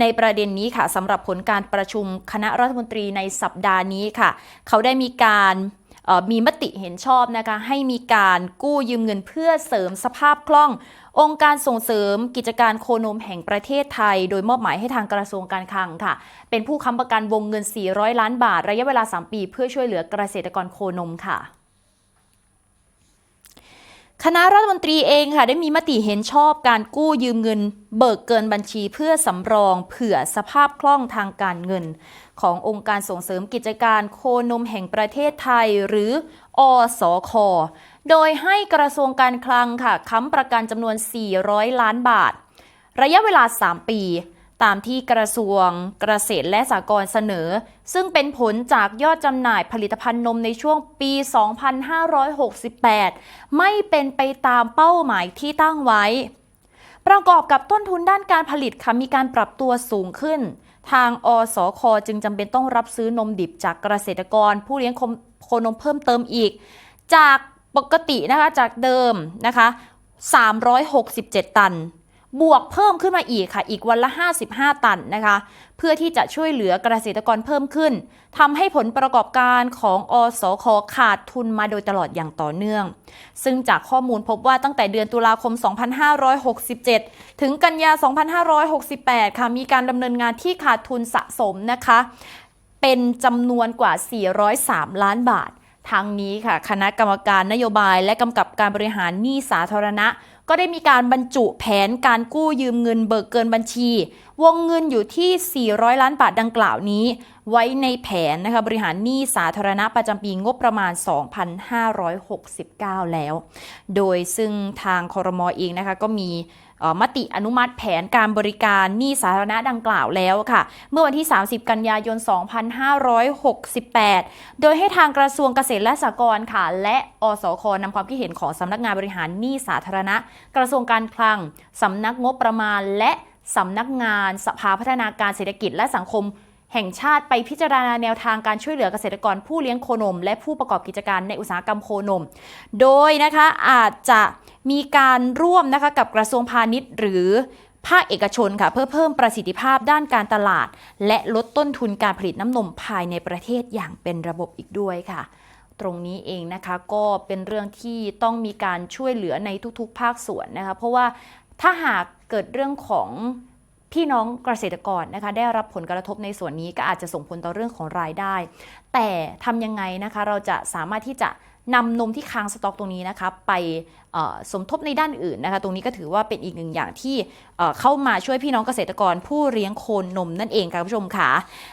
ในประเด็นนี้ค่ะสำหรับผลการประชุมคณะรัฐมนตรีในสัปดาห์นี้ค่ะ เขาได้มีการมีมติเห็นชอบนะคะให้มีการกู้ยืมเงินเพื่อเสริมสภาพคล่อง องค์การส่งเสริมกิจการโคนมแห่งประเทศไทย โดยมอบหมายให้ทางกระทรวงการคลังค่ะ เป็นผู้ค้ำประกันวงเงิน 400 ล้านบาท ระยะเวลา 3 ปี เพื่อช่วยเหลือเกษตรกรโคนมค่ะ คณะรัฐมนตรีเองค่ะได้มีมติเห็นชอบการกู้ยืมเงิน เบิกเกินบัญชีเพื่อสำรองเผื่อสภาพคล่องทางการเงิน ขององค์การส่งเสริมกิจการโคนมแห่งประเทศไทยหรืออสคโดยให้กระทรวงการคลังค่ะค้ำประกันจำนวน 400 ล้านบาท ระยะเวลา 3 ปี ตามที่กระทรวงเกษตรและสหกรณ์เสนอ ซึ่งเป็นผลจากยอดจำหน่ายผลิตภัณฑ์นมในช่วงปี 2568 ไม่เป็นไปตามเป้าหมายที่ตั้งไว้ ประกอบกับต้นทุนด้านการผลิตค่ะมีการปรับตัวสูงขึ้น ทางอสคจึงจำเป็นต้องรับซื้อนมดิบจากเกษตรกร ผู้เลี้ยงโคนมเพิ่มเติมอีก จากปกตินะคะจากเดิมนะคะ 367 ตัน บวกเพิ่มขึ้นมาอีกค่ะ อีกวันละ 55 ตันนะคะ เพื่อที่จะช่วยเหลือเกษตรกรเพิ่มขึ้นทำให้ผลประกอบการของอสคขาดทุนมาโดยตลอดอย่างต่อเนื่อง ซึ่งจากข้อมูลพบว่าตั้งแต่เดือนตุลาคม 2567 ถึงกันยา 2568 ค่ะ มีการดำเนินงานที่ขาดทุนสะสมนะคะ เป็นจำนวนกว่า 403 ล้านบาททางนี้ค่ะ คณะกรรมการนโยบายและกำกับการบริหารหนี้สาธารณะ ก็ได้มีการบรรจุแผนการกู้ยืมเงินเบิกเกินบัญชี วงเงินอยู่ที่ 400 ล้านบาทดังกล่าวนี้ ไว้ในแผนนะคะบริหารหนี้สาธารณะประจำปีงบประมาณ 2,569 แล้ว โดยซึ่งทางคอรมอเองนะคะก็มีมติอนุมัติแผนการบริการหนี้สาธารณะดังกล่าวแล้วค่ะ เมื่อวันที่ 30 กันยายน 2568 โดยให้ทางกระทรวงเกษตรและสหกรณ์ค่ะ และอสคนำความคิดเห็นของสำนักงานบริหารหนี้สาธารณะกระทรวงการคลังสำนักงบประมาณ และสำนักงานสภาพัฒนาการเศรษฐกิจและสังคม แห่งชาติไปพิจารณาแนวทางการช่วยเหลือเกษตรกรผู้เลี้ยงโคนม และผู้ประกอบกิจการในอุตสาหกรรมโคนม โดยนะคะอาจจะมีการร่วมนะคะกับกระทรวงพาณิชย์ หรือภาคเอกชนค่ะเพื่อเพิ่มประสิทธิภาพด้านการตลาด และลดต้นทุนการผลิตน้ำนมภายในประเทศอย่างเป็นระบบอีกด้วยค่ะ ตรงนี้เองนะคะก็เป็นเรื่องที่ต้องมีการช่วยเหลือในทุกๆ ภาคส่วนนะคะเพราะว่าถ้าหากเกิดเรื่องของพี่น้องเกษตรกรนะคะได้รับผลกระทบในส่วนนี้ก็อาจจะส่งผลต่อเรื่องของรายได้ แต่ทำยังไงนะคะเราจะสามารถที่จะนำนมที่ค้างสต็อกตรงนี้นะคะไปสมทบในด้านอื่นนะคะ ตรงนี้ก็ถือว่าเป็นอีกหนึ่งอย่างที่เอ่อเข้ามาช่วยพี่น้องเกษตรกรผู้เลี้ยงโคนนมนั่นเองค่ะคุณผู้ชมค่ะ